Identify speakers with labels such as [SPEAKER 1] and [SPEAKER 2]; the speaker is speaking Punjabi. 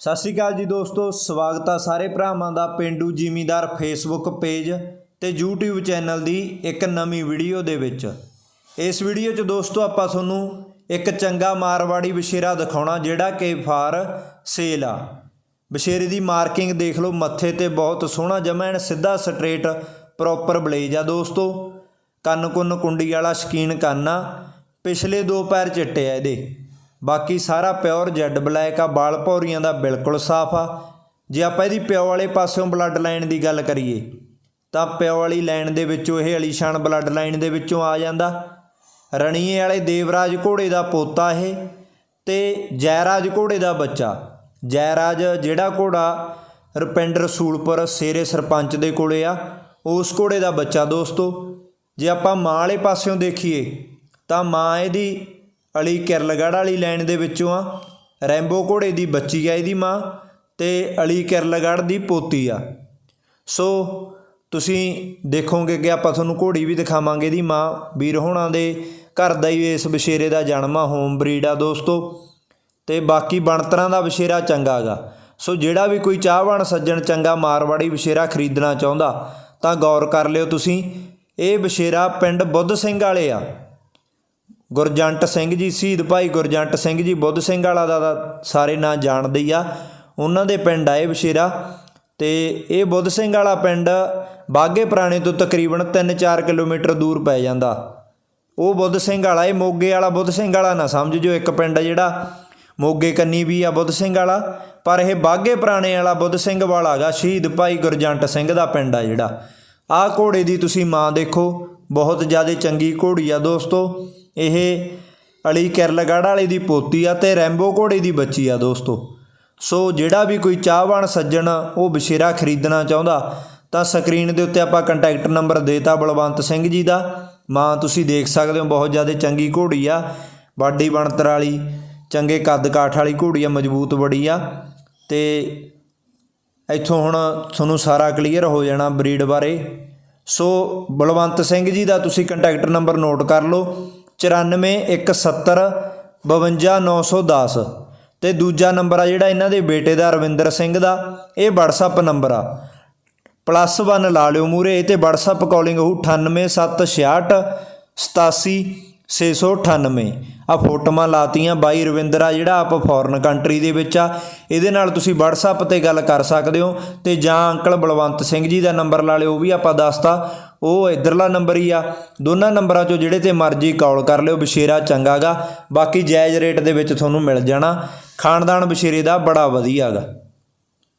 [SPEAKER 1] ਸਤਿ ਸ਼੍ਰੀ ਅਕਾਲ ਜੀ ਦੋਸਤੋ, ਸਵਾਗਤ ਆ ਸਾਰੇ ਭਰਾਵਾਂ ਦਾ ਪਿੰਡੂ ਜ਼ਿਮੀਂਦਾਰ ਫੇਸਬੁੱਕ ਪੇਜ ਤੇ YouTube ਚੈਨਲ ਦੀ ਇੱਕ ਨਵੀਂ ਵੀਡੀਓ ਦੇ ਵਿੱਚ। ਇਸ ਵੀਡੀਓ 'ਚ ਦੋਸਤੋ ਆਪਾਂ ਤੁਹਾਨੂੰ ਇੱਕ ਚੰਗਾ ਮਾਰਵਾੜੀ ਬਸ਼ੇਰਾ ਦਿਖਾਉਣਾ, ਜਿਹੜਾ ਕਿ ਫਾਰ ਸੇਲ ਆ। ਬਸ਼ੇਰੇ ਦੀ ਮਾਰਕਿੰਗ ਦੇਖ ਲਓ, ਮੱਥੇ ਤੇ ਬਹੁਤ ਸੋਹਣਾ ਜਮੈਣ ਸਿੱਧਾ ਸਟ੍ਰੇਟ ਪ੍ਰੋਪਰ ਬਲੇਜ ਆ ਦੋਸਤੋ। ਕੰਨ ਕੁੰਨ ਕੁੰਡੀ ਵਾਲਾ ਸ਼ਕੀਨ ਕੰਨ ਆ। ਪਿਛਲੇ ਦੋ ਪੈਰ ਚਿੱਟੇ ਆ ਇਹਦੇ। ਬਾਕੀ ਸਾਰਾ ਪਿਓਰ ਜੈਡ ਬਲੈਕ ਆ, ਬਾਲ ਭੌਰੀਆਂ ਦਾ ਬਿਲਕੁਲ ਸਾਫ਼ ਆ। ਜੇ ਆਪਾਂ ਇਹਦੀ ਪਿਓ ਵਾਲੇ ਪਾਸਿਓਂ ਬਲੱਡ ਲਾਈਨ ਦੀ ਗੱਲ ਕਰੀਏ, ਤਾਂ ਪਿਓ ਵਾਲੀ ਲਾਈਨ ਦੇ ਵਿੱਚੋਂ ਇਹ ਅਲੀਸ਼ਾਨ ਬਲੱਡ ਲਾਈਨ ਦੇ ਵਿੱਚੋਂ ਆ ਜਾਂਦਾ। ਰਣੀਏ ਵਾਲੇ ਦੇਵਰਾਜ ਘੋੜੇ ਦਾ ਪੋਤਾ ਇਹ ਤੇ ਜੈਰਾਜ ਘੋੜੇ ਦਾ ਬੱਚਾ। ਜੈਰਾਜ ਜਿਹੜਾ ਘੋੜਾ ਰੁਪਿੰਡ ਰਸੂਲਪੁਰ ਸੇਰੇ ਸਰਪੰਚ ਦੇ ਕੋਲੇ ਆ, ਉਸ ਘੋੜੇ ਦਾ ਬੱਚਾ ਦੋਸਤੋ। ਜੇ ਆਪਾਂ ਮਾਂ ਵਾਲੇ ਪਾਸਿਓਂ ਦੇਖੀਏ, ਤਾਂ ਮਾਂ ਇਹਦੀ ਅਲੀ ਕਿਰਲਗੜ੍ਹ ਵਾਲੀ ਲਾਈਨ ਦੇ ਵਿੱਚੋਂ ਆ। ਰੈਂਬੋ ਘੋੜੇ ਦੀ ਬੱਚੀ ਆ ਇਹਦੀ ਮਾਂ ਤੇ ਅਲੀ ਕਿਰਲਗੜ੍ਹ ਦੀ ਪੋਤੀ ਆ। ਸੋ ਤੁਸੀਂ ਦੇਖੋਗੇ ਕਿ ਆਪਾਂ ਤੁਹਾਨੂੰ ਘੋੜੀ ਵੀ ਦਿਖਾਵਾਂਗੇ ਇਹਦੀ ਮਾਂ। ਵੀਰ ਹੋਣਾ ਦੇ ਘਰ ਦਾ ਹੀ ਇਸ ਬਸ਼ੇਰੇ ਦਾ ਜਨਮ ਆ ਹੋਮ ਬਰੀਡ ਆ ਦੋਸਤੋ। ਤੇ ਬਾਕੀ ਬਣਤਰਾਂ ਦਾ ਬਸ਼ੇਰਾ ਚੰਗਾ ਗਾ। ਸੋ ਜਿਹੜਾ ਵੀ ਕੋਈ ਚਾਹਵਾਨ ਸੱਜਣ ਚੰਗਾ ਮਾਰਵਾੜੀ ਬਸ਼ੇਰਾ ਖਰੀਦਣਾ ਚਾਹੁੰਦਾ, ਤਾਂ ਗੌਰ ਕਰ ਲਿਓ ਤੁਸੀਂ। ਇਹ ਬਸ਼ੇਰਾ ਪਿੰਡ ਬੁੱਧ ਸਿੰਘ ਵਾਲੇ ਆ। ਗੁਰਜੰਟ ਸਿੰਘ ਜੀ, ਸ਼ਹੀਦ ਭਾਈ ਗੁਰਜੰਟ ਸਿੰਘ ਜੀ, ਬੁੱਧ ਸਿੰਘ ਵਾਲਾ ਦਾ ਤਾਂ ਸਾਰੇ ਨਾਂ ਜਾਣਦੇ ਹੀ ਆ। ਉਹਨਾਂ ਦੇ ਪਿੰਡ ਆਏ ਬਸ਼ੇਰਾ ਤੇ ਇਹ ਬੁੱਧ ਸਿੰਘ ਵਾਲਾ ਪਿੰਡ ਬਾਗੇ ਪੁਰਾਣੇ ਤੋਂ ਤਕਰੀਬਨ 3-4 ਕਿਲੋਮੀਟਰ ਦੂਰ ਪੈ ਜਾਂਦਾ। ਉਹ ਬੁੱਧ ਸਿੰਘ ਵਾਲਾ, ਇਹ ਮੋਗੇ ਵਾਲਾ ਬੁੱਧ ਸਿੰਘ ਵਾਲਾ ਨਾ ਸਮਝ ਸਮਝੋ ਇੱਕ ਪਿੰਡ ਆ ਜਿਹੜਾ ਮੋਗੇ ਕੰਨੀ ਵੀ ਆ ਬੁੱਧ ਸਿੰਘ ਵਾਲਾ, ਪਰ ਇਹ ਬਾਗੇ ਪੁਰਾਣੇ ਵਾਲਾ ਬੁੱਧ ਸਿੰਘ ਵਾਲਾ ਹੈਗਾ ਸ਼ਹੀਦ ਭਾਈ ਗੁਰਜੰਟ ਸਿੰਘ ਦਾ ਪਿੰਡ ਆ ਜਿਹੜਾ। ਆਹ ਘੋੜੇ ਦੀ ਤੁਸੀਂ ਮਾਂ ਦੇਖੋ, ਬਹੁਤ ਜ਼ਿਆਦਾ ਚੰਗੀ ਘੋੜੀ ਆ ਦੋਸਤੋ। ਇਹ ਅਲੀ ਕਿਰਲਗੜ੍ਹ ਵਾਲੇ ਦੀ ਪੋਤੀ ਆ ਤੇ ਰੈਂਬੋ ਘੋੜੇ ਦੀ ਬੱਚੀ ਆ ਦੋਸਤੋ। ਸੋ ਜਿਹੜਾ ਵੀ ਕੋਈ ਚਾਹਵਾਨ ਸੱਜਣ ਉਹ ਬਸ਼ੇਰਾ ਖਰੀਦਣਾ ਚਾਹੁੰਦਾ, ਤਾਂ ਸਕਰੀਨ ਦੇ ਉੱਤੇ ਆਪਾਂ ਕੰਟੈਕਟ ਨੰਬਰ ਦੇਤਾ ਬਲਵੰਤ ਸਿੰਘ ਜੀ ਦਾ। ਮਾਂ, ਤੁਸੀਂ ਦੇਖ ਸਕਦੇ ਹੋ ਬਹੁਤ ਜ਼ਿਆਦਾ ਚੰਗੀ ਘੋੜੀ ਆ। ਬਾਡੀ ਬਣਤਰ ਵਾਲੀ, ਚੰਗੇ ਕੱਦ ਕਾਠ ਵਾਲੀ ਘੋੜੀ ਆ, ਮਜ਼ਬੂਤ ਬੜੀ ਆ। ਤੇ ਇੱਥੋਂ ਹੁਣ ਤੁਹਾਨੂੰ ਸਾਰਾ ਕਲੀਅਰ ਹੋ ਜਾਣਾ ਬਰੀਡ ਬਾਰੇ। ਸੋ ਬਲਵੰਤ ਸਿੰਘ ਜੀ ਦਾ ਤੁਸੀਂ ਕੰਟੈਕਟ ਨੰਬਰ ਨੋਟ ਕਰ ਲਓ। 94170 52910 ਤੇ ਦੂਜਾ ਨੰਬਰ ਆ ਜਿਹੜਾ ਇਹਨਾਂ ਦੇ ਬੇਟੇ ਦਾ, ਰਵਿੰਦਰ ਸਿੰਘ ਦਾ, ਇਹ WhatsApp ਨੰਬਰ ਆ। ਪਲੱਸ 1 ਲਾ ਲਿਓ ਮੂਰੇ ਤੇ WhatsApp ਕਾਲਿੰਗ ਹੋਊ 98766 87698 ਆ ਫੋਟੋਆਂ ਲਾਤੀਆਂ ਬਾਈ ਰਵਿੰਦਰ ਆ, ਜਿਹੜਾ ਆਪ ਫੋਰਨ ਕੰਟਰੀ ਦੇ ਵਿੱਚ ਆ। ਇਹਦੇ ਨਾਲ ਤੁਸੀਂ WhatsApp ਤੇ ਗੱਲ ਕਰ ਸਕਦੇ ਹੋ ਤੇ ਜਾਂ ਅੰਕਲ ਬਲਵੰਤ ਸਿੰਘ ਜੀ ਦਾ ਨੰਬਰ ਲਾ ਲਿਓ, ਉਹ ਵੀ ਆਪਾਂ ਦੱਸਤਾ। ਉਹ ਇਧਰਲਾ ਨੰਬਰ ਹੀ ਆ। ਦੋਨਾਂ ਨੰਬਰਾਂ ਚੋਂ ਜਿਹੜੇ ਤੇ ਮਰਜ਼ੀ ਕਾਲ ਕਰ ਲਿਓ, ਬਸ਼ੇਰਾ ਚੰਗਾਗਾ ਬਾਕੀ ਜਾਇਜ਼ ਰੇਟ ਦੇ ਵਿੱਚ ਤੁਹਾਨੂੰ ਮਿਲ ਜਾਣਾ। ਖਾਨਦਾਨ ਬਸ਼ੇਰੇ ਦਾ ਬੜਾ ਵਧੀਆਗਾ